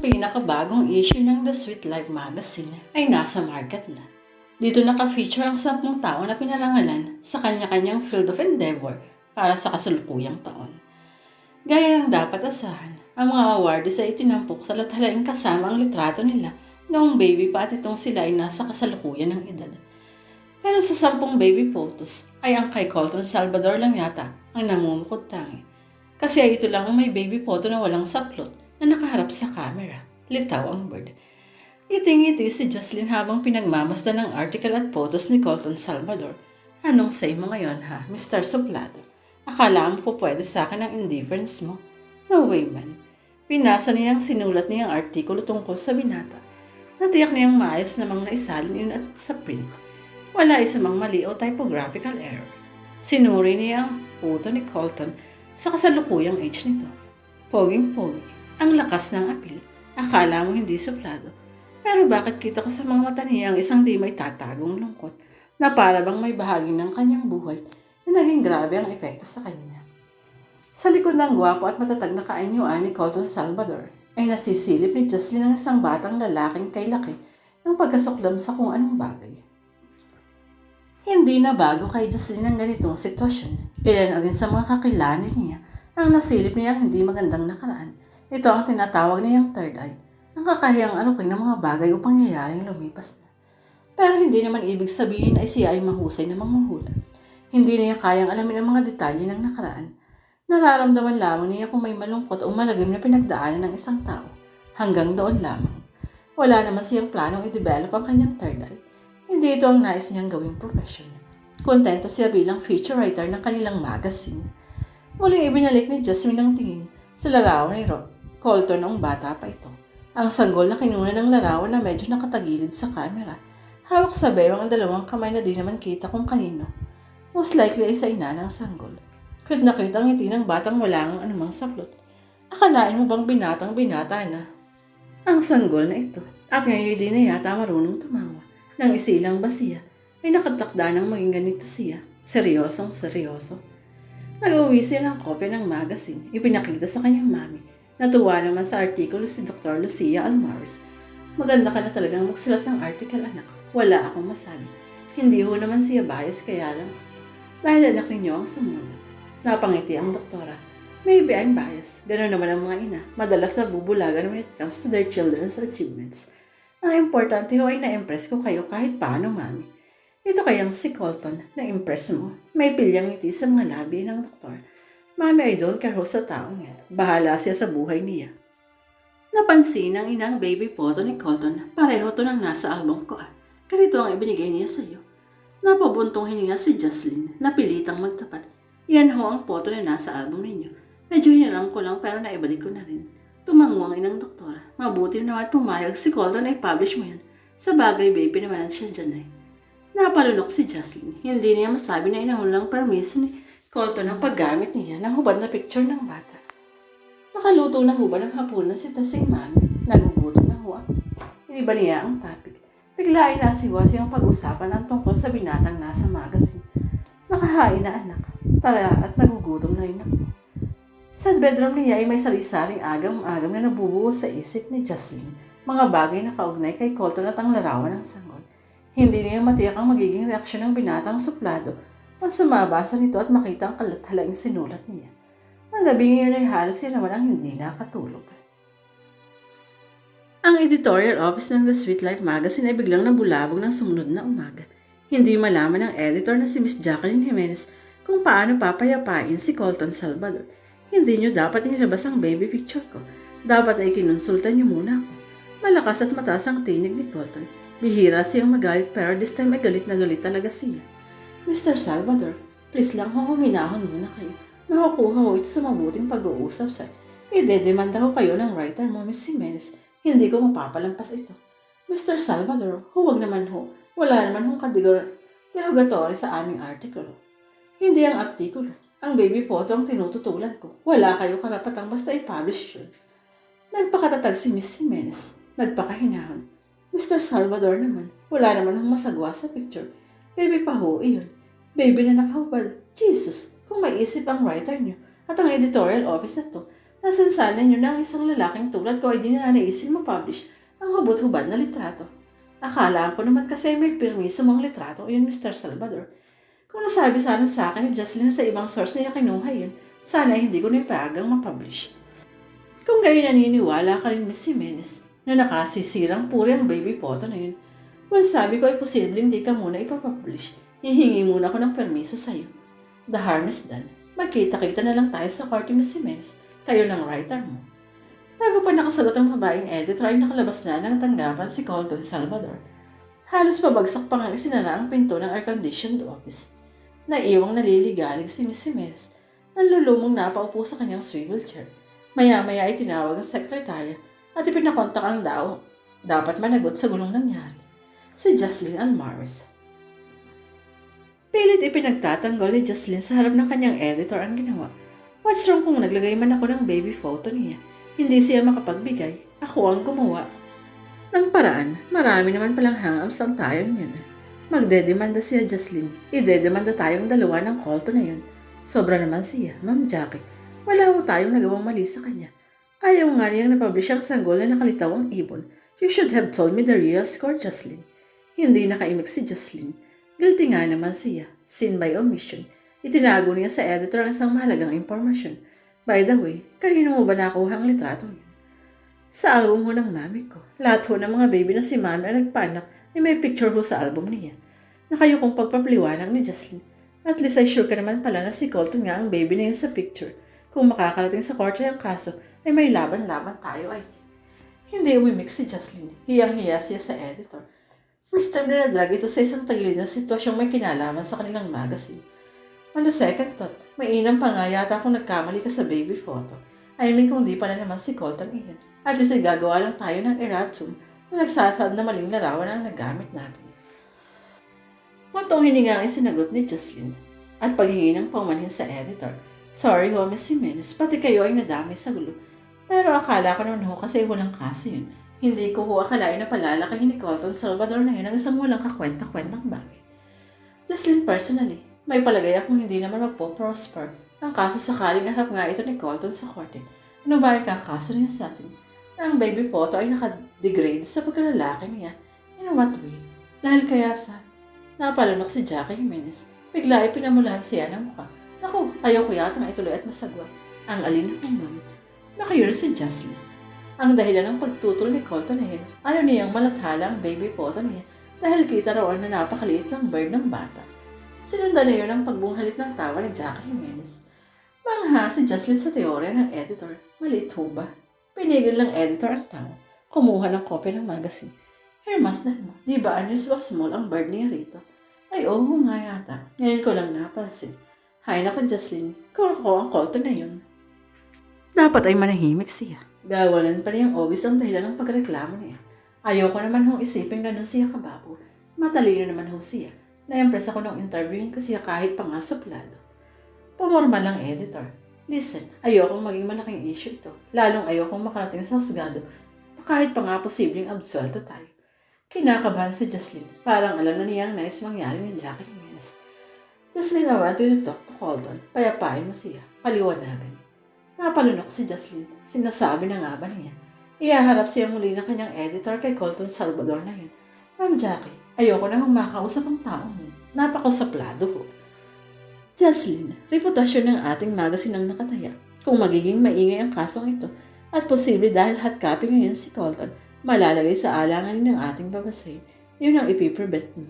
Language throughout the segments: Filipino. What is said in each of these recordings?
pinakabagong issue ng The Sweet Life magazine ay nasa market na. Dito naka-feature ang sampung tao na pinarangalan sa kanya-kanyang field of endeavor para sa kasalukuyang taon. Gaya ng dapat asahan, ang mga awardees ay itinampok sa lathalaing kasama ang litrato nila noong baby pa at itong sila ay nasa kasalukuyan ng edad. Pero sa sampung baby photos ay ang kay Colton Salvador lang yata ang namumukod tangi. Kasi ay ito lang ang may baby photo na walang saplot na nakaharap sa camera. Litaw ang bird. Iting-iti si Jocelyn habang pinagmamasdan ng article at photos ni Colton Salvador. Anong say mo ngayon ha, Mr. Suplado? Akala mo po pwede sa akin ang indifference mo? No way man. Pinasa niyang sinulat niyang artikulo tungkol sa binata. Natiyak niyang maayos namang naisalin yun at sa print. Wala isa mang mali o typographical error. Sinuri niya ang puto ni Colton sa kasalukuyang age nito. Poging-pogi, ang lakas ng apil. Akala mo hindi suplado. Pero bakit kita ko sa mga mata niya ang isang di may tatagong lungkot na para bang may bahagi ng kanyang buhay na naging grabe ang epekto sa kanya. Sa likod ng gwapo at matatag na kaanyuan ni Colton Salvador ay nasisilip ni Jocelyn ang isang batang lalaking kay laki ng pagkasuklam sa kung anong bagay. Hindi na bago kay Jocelyn ang ganitong sitwasyon. Ilan na rin sa mga kakilani niya ang nasilip niya hindi magandang nakaraan. Ito ang tinatawag niyang third eye, ang kakahiyang arukin ng mga bagay o pangyayaring lumipas na. Pero hindi naman ibig sabihin ay siya ay mahusay na manghuhula. Hindi niya kayang alamin ang mga detalye ng nakaraan. Nararamdaman lamang niya kung may malungkot o malagim na pinagdaanan ng isang tao. Hanggang doon lamang. Wala naman siyang planong i-develop ang kanyang third eye. Hindi ito ang nais niyang gawing profession. Kontento siya bilang feature writer ng kanilang magazine. Muling ibinalik ni Jasmine ang tingin sa larawan ni Ro- Colton noong bata pa ito. Ang sanggol na kinuna ng larawan na medyo nakatagilid sa camera. Hawak sa bewang ang dalawang kamay na di naman kita kung kanino. Most likely ay sa ina ng sanggol. Cute na cute ang ngiti ng batang wala ang anumang saplot. Akalain mo bang binatang binata na? Ang sanggol na ito. At ngayon di na yata marunong tumawa. Nang isilang ba siya? Ay nakatakda ng maging ganito siya. Seryosong seryoso. Nag-uwi siya ng kopya ng magazine. Ipinakita sa kanyang mami. Natuwa naman sa artikulo si Dr. Lucia Almaris. Maganda ka na talagang magsulat ng article, anak. Wala akong masabi. Hindi ho naman siya bias, kaya lang. Dahil anak ninyo ang sumulat. Napangiti ang doktora. Maybe I'm biased. Ganun naman ang mga ina. Madalas na bubulagan when it comes to their children's achievements. Ang importante ho ay na-impress ko kayo kahit paano, mami. Ito kayang si Colton, na-impress mo. May pilyang ngiti sa mga labi ng doktor. Don't care ho sa taong yan. Bahala siya sa buhay niya. Napansin ng inang baby photo ni Colton. Pareho to nang nasa album ko ah. Ganito ang ibinigay niya sa iyo. Napabuntong hininga si Jocelyn, napilitang magtapat. Yan ho ang photo na nasa album ninyo. Medyo hiniram ko lang pero naibalik ko na rin. Tumango ang inang doktora. Mabuti naman pumayag si Colton na i-publish mo yan. Sa bagay, baby naman siya dyan eh. Napalunok si Jocelyn. Hindi niya masabi na inahulang permiso ni Colton ang paggamit niya ng hubad na picture ng bata. Nakaluto na ho ba ng hapunan si Tasing Mami? Nagugutom na ho ako. Hindi ba niya ang topic? Bigla ay nasiwas yung pag-usapan ang tungkol sa binatang nasa magazine. Nakahain na anak. Tala at nagugutom na rin ako. Sa bedroom niya ay may sari-saring agam-agam na nabubuo sa isip ni Jocelyn. Mga bagay na kaugnay kay Colton at ang larawan ng sanggol. Hindi niya matiyak ang magiging reaksyon ng binatang suplado kung sumabasa nito at makita ang kalathalaing sinulat niya. Ang gabi ngayon ay halos siya naman ang hindi nakatulog. Ang editorial office ng The Sweet Life magazine ay biglang nabulabog ng sumunod na umaga. Hindi malaman ng editor na si Miss Jacqueline Jimenez kung paano papayapain si Colton Salvador. Hindi niyo dapat inilabas ang baby picture ko. Dapat ay kinonsulta niyo muna ako. Malakas at mataas ang tinig ni Colton. Bihira siyang magalit pero this time ay galit na galit talaga siya. Mr. Salvador, please lang ho huminahon muna kayo. Makukuha ko ito sa mabuting pag-uusap, sir. Idedemanda ko kayo ng writer mo, Miss Jimenez. Hindi ko mapapalampas ito. Mr. Salvador, huwag naman ho. Wala naman hong derogatory sa aming artikulo. Hindi ang artikulo. Ang baby photo ang tinututulan ko. Wala kayo karapatang basta i-publish yun. Nagpakatatag si Miss Jimenez. Nagpakahinahon. Mr. Salvador naman, wala naman hong masagwa sa picture. Baby pa ho, iyon. Baby na nakahubad. Jesus, kung may isip ang writer niyo at ang editorial office na to, Nasansanan niyo na ang isang lalaking tulad ko ay di na naisip mapublish ang hubot-hubad na litrato. Akala ko naman kasi may permiso mong litrato yun, Mr. Salvador. Kung nasabi sana sa akin ni Jocelyn sa ibang source na kinuha yun, sana hindi ko na ipagang mapublish. Kung gayon naniniwala ka rin, Miss Jimenez, na nakasisirang puri ang baby photo na yun, well, sabi ko ay posibleng hindi ka muna ipapublish. Hihingi muna ako ng permiso sa'yo. The harm is done. Magkita-kita na lang tayo sa korte, Miss Jimenez. Kayo ng writer mo. Bago pa nakasagot ang babaeng editor ay nakalabas na ng tanggapan si Colton Salvador. Halos pabagsak pa nga isinara ang pinto ng air-conditioned office. Naiwang naliligalig si Miss Jimenez. Nanlulumong napaupo sa kanyang swivel chair. Maya-maya ay tinawag ang sekretarya at ipinakontak ang daw dapat managot sa gulong nangyari. Si Jocelyn Almaris. Pilit ipinagtatanggol ni Jocelyn sa harap ng kanyang editor ang ginawa. What's wrong kung naglagay man ako ng baby photo niya? Hindi siya makapagbigay. Ako ang gumawa. Nang paraan, marami naman palang hang-ups ang tayong yun. Magdedemanda siya, Jocelyn. Idedemanda tayong dalawa ng kolto na yun. Sobra naman siya, Ma'am Jackie. Wala ho tayong nagawang mali sa kanya. Ayaw nga niyang napublish ang sanggol na nakalitaw ang ibon. You should have told me the real score, Jocelyn. Hindi nakaimik si Jocelyn. Guilty nga naman siya. Sin by omission. Itinago niya sa editor ang isang mahalagang impormasyon. By the way, kanino mo ba nakuha ang litrato niya? Sa album ho ng mami ko. Lahat ho ng mga baby na si mami ang nagpanak ay may picture ho sa album niya. Nakayukong pagpapaliwanag ni Jocelyn. At least ay sure ka naman pala na si Colton nga ang baby na yun sa picture. Kung makakarating sa korte ang kaso, ay may laban-laban tayo ay. Hindi umimik si Jocelyn. Hiyang-hiya siya sa editor. First time na nadrag ito sa isang tagilid na sitwasyong may kinalaman sa kanilang magazine. On the second thought, may inam pa nga yata kung nagkamali ka sa baby photo. I mean kung di pala naman si Colton iyan. At least ay gagawa lang tayo ng erratum na nagsasad na maling larawan ang nagamit natin. Muntong hininga ang sinagot ni Jocelyn at paghingi ng paumanhin sa editor. Sorry ho, Miss Jimenez, pati kayo ay nadamay sa gulo. Pero akala ko naman ho kasi walang kaso yun. Hindi ko ho akalain na palalakayin ni Colton Salvador na yun ang isang walang kakwenta-kwentang bagay. Jocelyn personally, may palagay akong hindi naman magpo-prosper ang kaso sakaling harap nga ito ni Colton sa korte. Ano ba ang kakaso niya sa atin? Na ang baby photo ay nakadegrade sa pagkalalaki niya. In what way? Dahil kaya sa napalunok si Jackie Jimenez, bigla ay pinamulahan siya ng mukha. Naku, ayaw ko yata ituloy at masagwa. Ang alin ng ma'am. Nakayuro si Jocelyn. Ang dahilan ng pagtutol ni Colton ay ayaw niyang malathala ang baby niya dahil kita raw na napakaliit ng bird ng bata. Sinundan na yun ang pagbunghalit ng tawa ni Jackie Jimenez. Mangha si Jocelyn sa teorya ng editor. Maliit ho ba? Pinigil ng editor ang tawa. Kumuha ng kopya ng magazine. Hermasdan mo, di ba unusual small ang bird niya rito? Ay, oo nga yata. Ngayon ko lang napansin. Hay nako, Jocelyn. Kung ako ang Colton na yun. Dapat ay manahimik siya. Gawalan pa niyang obvious ang dahilan ng pagreklamo niya. Ayoko naman hong isipin ganun siya kababo. Matalino naman ho siya. Na-impress ako nung interviewin ko siya kahit pa nga suplado. Pumorma lang editor. Listen, ayokong maging malaking issue ito. Lalong ayokong makarating sa husgado kahit pa nga posibleng absuelto tayo. Kinakabahan si Jocelyn. Parang alam na niyang nice mangyari ni Jackie Jimenez. Jocelyn, I want you to talk to Colton. Payapain mo siya. Paliwanagan. Napalunok si Jocelyn. Sinasabi na nga ba niya? Iyaharap siya muli ng kanyang editor kay Colton Salvador na yun. Ma'am Jackie, ayoko na makausap ang taong yun. Napakasaplado ho. Jocelyn, reputasyon ng ating magazine ang nakataya. Kung magiging maingay ang kasong ito, at posible dahil hot copy ngayon si Colton, malalagay sa alangan ng ating babasahin, yun ang ipiprevent mo.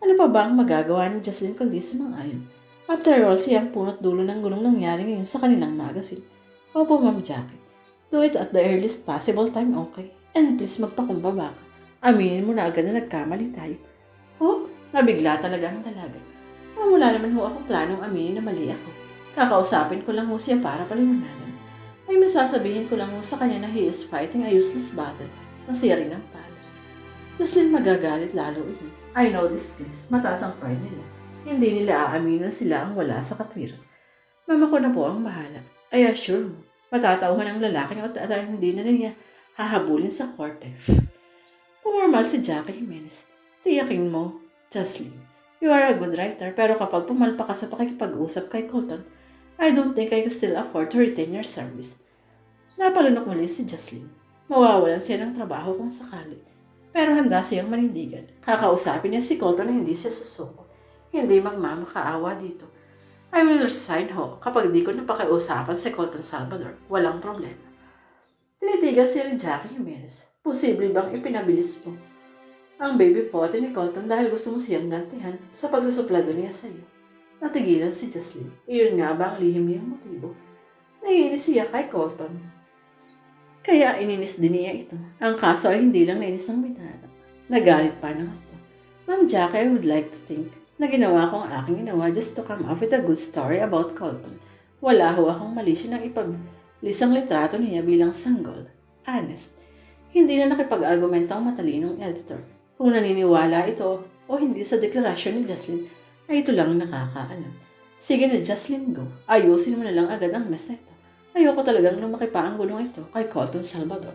Ano pa ba ang magagawa ni Jocelyn kundi sumang-ayon? After all, siya ang punot dulo ng gulong nangyari ngayon sa kanilang magazine. Opo, Ma'am Jackie. Do it at the earliest possible time, okay? And please magpakumbaba ka. Aminin mo na agad na nagkamali tayo. Oh, nabigla talaga ang dalaga. Oh, wala naman ho akong planong aminin na mali ako. Kakausapin ko lang ho siya para paliwanagan. Ay masasabihin ko lang ho sa kanya na he is fighting a useless battle na siya rin ang talo. Jocelyn magagalit lalo yun. I know this place. Mataas ang pride nila. Hindi nila aaminin na sila ang wala sa katwiran. Mama ko na po ang bahala. I assure mo, matatauhan ang lalaking at at hindi na niya hahabulin sa korte. Pumarmal si Jackie Jimenez. Tiyakin mo, Jocelyn. You are a good writer, pero kapag pumalpa ka sa pakikipag-usap kay Colton, I don't think I can still afford to retain your service. Napalunok muli si Jocelyn. Mawawalan siya ng trabaho kung sakali. Pero handa siyang manindigan. Kakausapin niya si Colton na hindi siya susuko. Hindi magmamakaawa dito. I will resign ho kapag di ko napakiusapan si Colton Salvador. Walang problema. Tinitigan si Jackie Jimenez. Posible bang ipinabilis mo ang baby pote ni Colton dahil gusto mo siyang gantihan sa pagsusuplado niya sa iyo? Natigilan si Jocelyn. Iyon nga ba ang lihim niyang motibo? Naiinis siya kay Colton. Kaya ininis din niya ito. Ang kaso ay hindi lang nainis ng binata. Nagalit pa ng gusto. Ma'am Jackie, I would like to think na ginawa ko aking ginawa just to come up with a good story about Colton. Wala ho akong mali siya ng ipabilis ang litrato niya bilang sanggol. Honest. Hindi na nakipag-argumento ang matalinong editor. Kung naniniwala ito o hindi sa deklarasyon ni Jocelyn, ay ito lang ang nakakaalam. Sige na Jocelyn, go. Ayusin mo na lang agad ang mess na ito. Ayoko talagang lumaki pa ang gulong ito kay Colton Salvador.